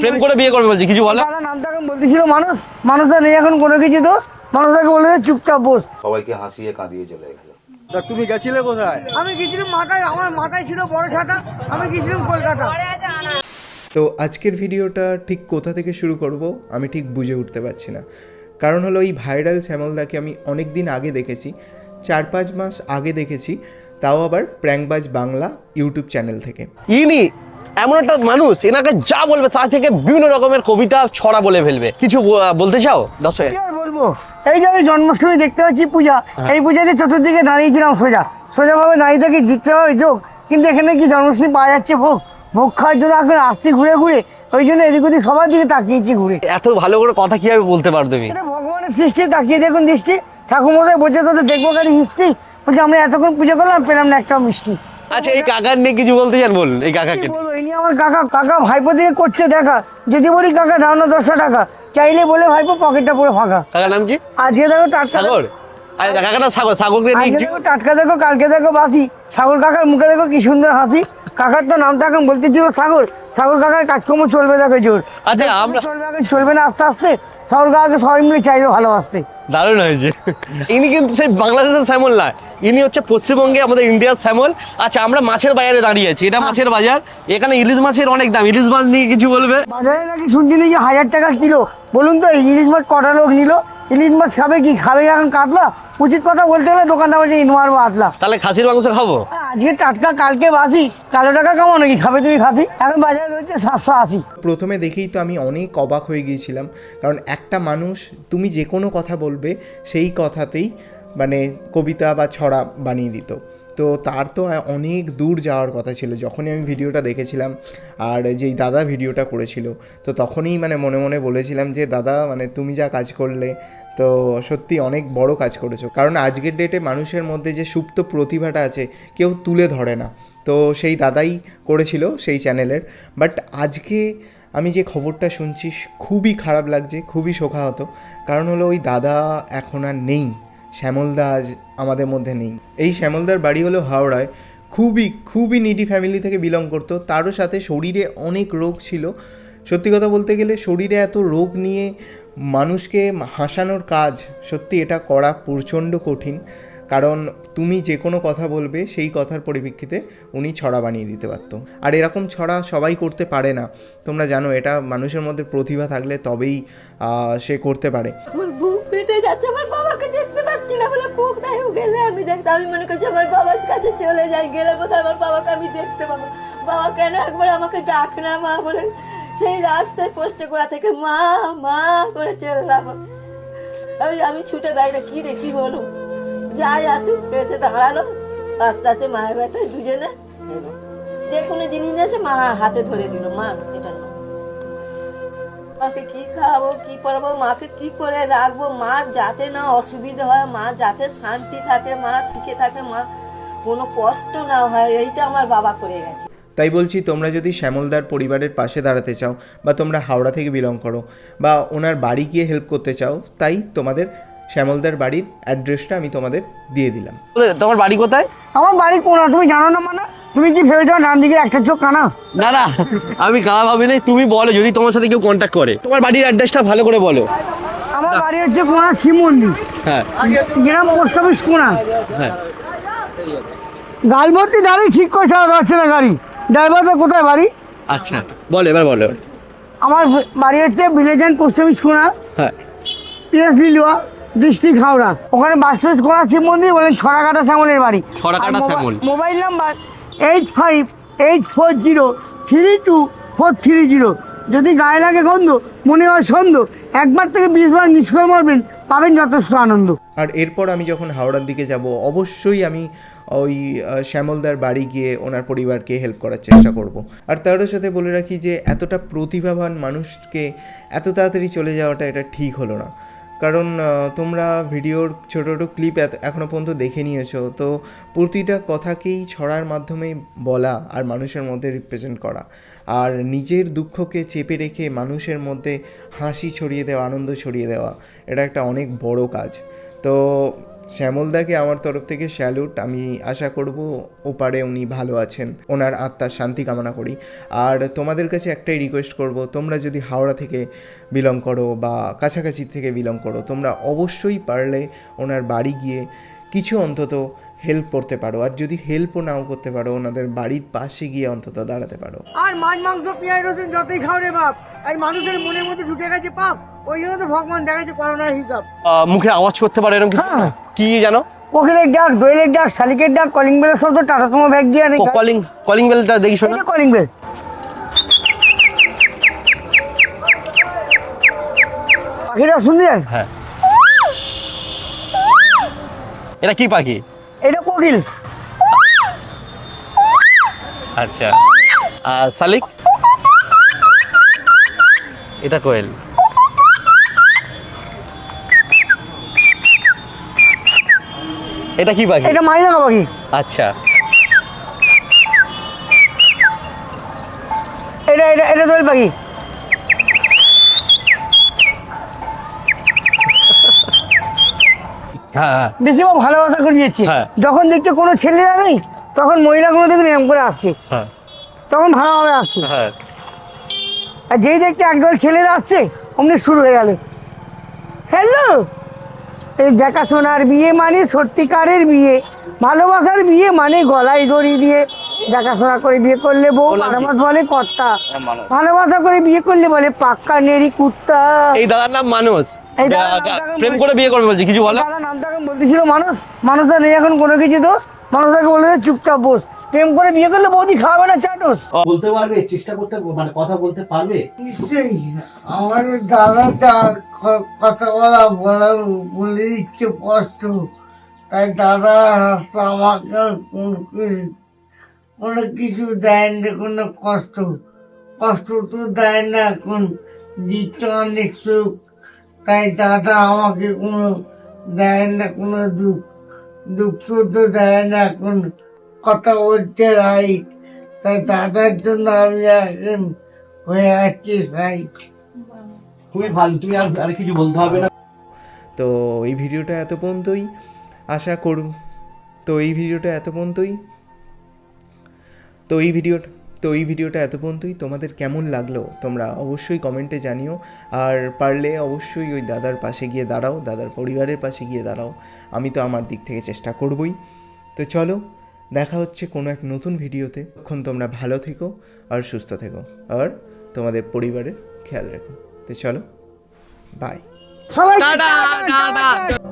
প্রেম করে বিয়ে করবে বলছি কিছু বলো। দাদা নামটা এখন বলতেছিল মানুষ। মানুষটা নেই এখন কোনো কিছু দোষ। মানুষটাকে বলে চুপচাপ বস। সবাইকে হাসিয়ে কাঁদিয়ে চলে গেল। তা তুমি গেছিলে কোথায়? আমি গেছিলাম মাথায় আমার মাথায় ছিল বড় ছাতা। আমি গেছিলাম কলকাতা। তো আজকের ভিডিওটা ঠিক কোথা থেকে শুরু করব আমি ঠিক বুঝে উঠতে পারছি না। কারণ হলো এই ভাইরাল শ্যামলদাকে আমি অনেক দিন আগে দেখেছি চার পাঁচ মাস আগে দেখেছি তাও আবার প্র্যাঙ্কবাজ বাংলা ইউটিউব চ্যানেল থেকে। ইনি এমন একটা মানুষ এনাকে যা বলবে তা থেকে বিভিন্ন রকমের কবিতা ছড়া বলে ফেলবে। কিছু বলতে চাও? দশে বলব? এই যে আমি জন্মাষ্টমী দেখতে পাচ্ছি পূজা এই পূজাতে চতুর্দিকে দাঁড়িয়েছিলাম সোজা। সোজাভাবে দাঁড়িয়ে থেকে জিততে হবে যোগ। কিন্তু এখানে কি জন্মাষ্টমী পাওয়া যাচ্ছে? ভোগ। ভোগ খাওয়ার জন্য এখন আসছি ঘুরে ঘুরে। ওই জন্য এদিক ওদিক সবার দিকে তাকিয়েছি ঘুরে। এত ভালো করে কথা কীভাবে বলতে পারো তুমি? ভগবানের সৃষ্টি তাকিয়ে দেখুন দৃষ্টি। ঠাকুরমশাই বলছে তোদের দেখব কেন হিস্ট্রি বলছে আমরা এতক্ষণ পুজো করলাম পেলাম না একটা মিষ্টি। আচ্ছা এই কাকার নিয়ে কিছু বলতে চান? বলুন এই কাকাকে বলব ইনি আমার কাকা কাকা ভাইপো দিয়ে করছে দেখা। যদি বলি কাকা দাও না দশটা টাকা। চাইলে বলে ভাইপো পকেটটা পুরো ফাঁকা। কাকার নাম কি? আজকে দেখো টাটকা সাগর। আরে কাকাটা সাগর। সাগরকে নিয়ে টাটকা দেখো কালকে দেখো বাসি। সাগর কাকার মুখে দেখো কি সুন্দর হাসি। কাকার তো এখন বলতে ছিল সাগর সাগর কাকার কাজকর্ম চলবে দেখো জোর। আচ্ছা আমরা চলবে না আস্তে আস্তে। সাগর কাকাকে সবাই মিলে চাইবে ভালোবাসতে। দারুণ হয়েছে। ইনি কিন্তু সেই বাংলাদেশের শ্যামল না ইনি হচ্ছে পশ্চিমবঙ্গে আমাদের ইন্ডিয়ার শ্যামল। আচ্ছা আমরা মাছের বাজারে দাঁড়িয়ে আছি এটা মাছের বাজার। এখানে ইলিশ মাছের অনেক দাম ইলিশ মাছ নিয়ে কিছু বলবে? বাজারে নাকি শুনছি নাকি হাজার টাকা কিলো। বলুন তো ইলিশ মাছ কটা লোক নিল? ইলিশ মাছ খাবে কি? খাবে এখন কাতলা? উচিত কথা বলতে গেলে দোকানটা বলছে ইনমার বাঁধলা তাহলে খাসির মাংস খাব? আজকে টাটকা কালকে বাসি। কালো টাকা কেমন নাকি? খাবে তুমি খাসি? এখন বাজারে রয়েছে সাতশো আশি। প্রথমে দেখেই তো আমি অনেক অবাক হয়ে গিয়েছিলাম। কারণ একটা মানুষ তুমি যে কোনো কথা বলবে সেই কথাতেই মানে কবিতা বা ছড়া বানিয়ে দিত। তো তার তো অনেক দূর যাওয়ার কথা ছিল। যখনই আমি ভিডিওটা দেখেছিলাম আর যেই দাদা ভিডিওটা করেছিল, তো তখনই মানে মনে মনে বলেছিলাম যে, দাদা মানে তুমি যা কাজ করলে, তো সত্যি অনেক বড় কাজ করেছ। কারণ আজকের ডেটে মানুষের মধ্যে যে সুপ্ত প্রতিভাটা আছে, কেউ তুলে ধরে না। তো সেই দাদাই করেছিল সেই চ্যানেলের বাট আজকে আমি যে খবরটা শুনছি, খুবই খারাপ লাগছে, খুবই শোকাহত। কারণ হলো ওই দাদা এখন আর নেই। শ্যামলদা আজ আমাদের মধ্যে নেই। এই শ্যামলদার বাড়ি হলো হাওড়ায়। খুবই খুবই নিডি ফ্যামিলি থেকে বিলং করতো। তারও সাথে শরীরে অনেক রোগ ছিল। সত্যি কথা বলতে গেলে শরীরে এত রোগ নিয়ে মানুষকে হাসানোর কাজ সত্যি এটা করা প্রচণ্ড কঠিন। কারণ তুমি যে কোনো কথা বলবে, সেই কথার পরিপ্রেক্ষিতে উনি ছড়া বানিয়ে দিতে পারতো। আর এরকম ছড়া সবাই করতে পারে না। তোমরা জানো, এটা মানুষের মধ্যে প্রতিভা থাকলে তবেই সে করতে পারে। আমার না বলে বুক নাই গেলে আমি দেখতে আমি মনে করছি আমার বাবার কাছে চলে যাই, গেলে বোধহয় আমার বাবাকে আমি দেখতে পাবো। বাবা কেন একবার আমাকে ডাক না, মা বলে, সেই রাস্তায় পোস্টে করা থেকে মা মা করে চললাম আমি আমি ছুটে বাইরে, কি রে, কি বলো যাই আসুক, এসে দাঁড়াল। আস্তে আস্তে মায়ের বেটায় দুজনে। যে কোনো জিনিস আছে, মা হাতে ধরে দিল। মা, এটা মাকে কি খাওয়াবো কি পরাবো মাকে কি করে রাখব? মার যাতে না অসুবিধা হয় মা যাতে শান্তি থাকে মা সুখে থাকে মা কোনো কষ্ট না হয় এইটা আমার বাবা করে গেছে। তাই বলছি তোমরা যদি শ্যামলদার পরিবারের পাশে দাঁড়াতে চাও বা তোমরা হাওড়া থেকে বিলং করো বা ওনার বাড়ি গিয়ে হেল্প করতে চাও তাই তোমাদের শ্যামলদার বাড়ির অ্যাড্রেসটা আমি তোমাদের দিয়ে দিলাম। তোমার বাড়ি কোথায়? আমার বাড়ি কোনা তুমি জানো না মানে? তুমি কি ভেবেছো ডান দিকে একটা চোখ কানা না না আমি কারা ভাবি নাই। তুমি বলো যদি তোমার সাথে কেউ কন্ট্যাক্ট করে। তোমার বাড়ির অ্যাড্রেসটা ভালো করে বলো। আমার বাড়ি হচ্ছে কোনা শিব মন্দির। হ্যাঁ। গ্রাম পোস্ট অফিস কোনা হ্যাঁ। গাল ভর্তি দাঁড়িয়ে ঠিক করে চালাতে পারছে না গাড়ি। ড্রাইভারটা কোথায় বাড়ি? আচ্ছা বলো এবার বলো। আমার বাড়ি হচ্ছে village and post office Kona হ্যাঁ। PS Liluah district Howrah. ওখানে বাস কোনা শিব মন্দির বলেন ছড়াকাটা শ্যামলের বাড়ি। ছড়াকাটা Shyamal. Mobile number eight five eight four zero three two four three zero যদি গায়ে লাগে গন্ধ, মনে হয় সন্দ একবার থেকে বিশবার মিস করে মারবেন, পাবেন যথেষ্ট আনন্দ। আর এরপর আমি যখন হাওড়ার দিকে যাব, অবশ্যই আমি ওই শ্যামলদার বাড়ি গিয়ে ওনার পরিবারকে হেল্প করার চেষ্টা করব। আর তারও সাথে বলে রাখি যে, এতটা প্রতিভাবান মানুষকে এত তাড়াতাড়ি চলে যাওয়াটা এটা ঠিক হলো না। কারণ তোমরা ভিডিওর ছোটো ছোটো ক্লিপ এত এখনও পর্যন্ত দেখে নিয়েছো। তো প্রতিটা কথাকেই ছড়ার মাধ্যমে বলা আর মানুষের মধ্যে রিপ্রেজেন্ট করা। আর নিজের দুঃখকে চেপে রেখে মানুষের মধ্যে হাসি ছড়িয়ে দেওয়া, আনন্দ ছড়িয়ে দেওয়া, এটা একটা অনেক বড় কাজ। তো শ্যামলদাকে আমার তরফ থেকে স্যালুট। আমি আশা করব ওপারে উনি ভালো আছেন। ওনার আত্মার শান্তি কামনা করি। আর তোমাদের কাছে একটাই রিকোয়েস্ট করব, তোমরা যদি হাওড়া থেকে বিলং করো বা কাছাকাছি থেকে বিলং করো, তোমরা অবশ্যই পারলে ওনার বাড়ি গিয়ে কিছু অন্তত হেল্প করতে পারো। আর যদি হেল্পও নাও করতে পারো ওনাদের বাড়ির পাশে গিয়ে অন্তত দাঁড়াতে পারো। আর মাছ মাংস পেঁয়াজ রসুন যতই খাও রে বাপ এই মানুষের মনের মধ্যে ঢুকে গেছে পাপ ওই জন্য তো ভগবান দেখাচ্ছে করোনার হিসাব। মুখে আওয়াজ করতে পারে এরকম হ্যাঁ। কি জানো? কোকিলের ডাক দোয়েলের ডাক শালিকের ডাক কলিং বেলের শব্দ টাটা সময় ব্যাগ দিয়ে আনে কলিং কলিং বেলটা দেখি শোনো। কলিং বেল পাখিটা শুনলেন হ্যাঁ। এটা কি পাখি? এটা কোকিল। আচ্ছা। আর শালিক? এটা কোয়েল। এটা কি পাখি? এটা মাইনা পাখি। আচ্ছা। এটা এটা এটা দোয়েল পাখি হ্যাঁ হ্যাঁ বেশিরভাগ ভালোবাসা করিয়েছি। হ্যাঁ। যখন দেখতে কোনো ছেলেরা নেই তখন মহিলাগুলো দেখুন এরম করে আসছে। হ্যাঁ। তখন ভালোভাবে আসছে। হ্যাঁ। আর যেই দেখতে একদল ছেলেরা আসছে অমনি শুরু হয়ে গেল। হ্যালো! এই দেখাশোনার বিয়ে মানে সত্যিকারের বিয়ে ভালোবাসার বিয়ে মানে গলায় দড়ি দিয়ে। দেখাশোনা করে বিয়ে করলে বউ নাম? ভালোবাস বলে কর্তা। ভালোবাসা করে বিয়ে করলে বলে পাক্কা নেড়ি কুত্তা। এই দাদার নাম মানুষ প্রেম করে বিয়ে করবে বলছি কিছু বলো? দাদা নামটা এখন বলতেছিল মানুষ মানুষটা নেই এখন কোনো কিছু দোষ? মানুষটাকে বলে চুপচাপ বস। প্রেম করে বিয়ে করলে বৌদি খাওয়াবে না চাটোস বলতে পারবে চেষ্টা করতে মানে কথা বলতে পারবে? নিশ্চয়ই। আমাদের দাদাটা কথা বলা বলা বলে দিচ্ছে কষ্ট। তাই দাদা রাস্তা আমাকে কোনো কিছু- দেয় না কোনো কষ্ট। কষ্ট তো দেয় না এখন। দিচ্ছে অনেক সুখ। তাই দাদা আমাকে কোনো দেয় না কোনো দুঃখ। দুঃখ তো দেয় না এখন। কথা বলছে রাইট তাই দাদার জন্য আমি এখন হয়ে আছি রাইট খুবই ভালো। তুমি আর আর কিছু বলতে হবে না? তো এই ভিডিওটা এত পর্যন্তই। আশা করুন। তো এই ভিডিওটা এত পর্যন্তই। তো এই ভিডিওটা তো এই ভিডিওটা এত পর্যন্তই। তোমাদের কেমন লাগল তোমরা অবশ্যই কমেন্টে জানিও। আর পারলে অবশ্যই ওই দাদার পাশে গিয়ে দাঁড়াও দাদার পরিবারের পাশে গিয়ে দাঁড়াও। আমি তো আমার দিক থেকে চেষ্টা করবই। তো চলো দেখা হচ্ছে কোনো এক নতুন ভিডিওতে। তখন তোমরা ভালো থেকো আর সুস্থ থেকো। আর তোমাদের পরিবারের খেয়াল রেখো। তো চলো বাই সবাই টাটা। টাটা।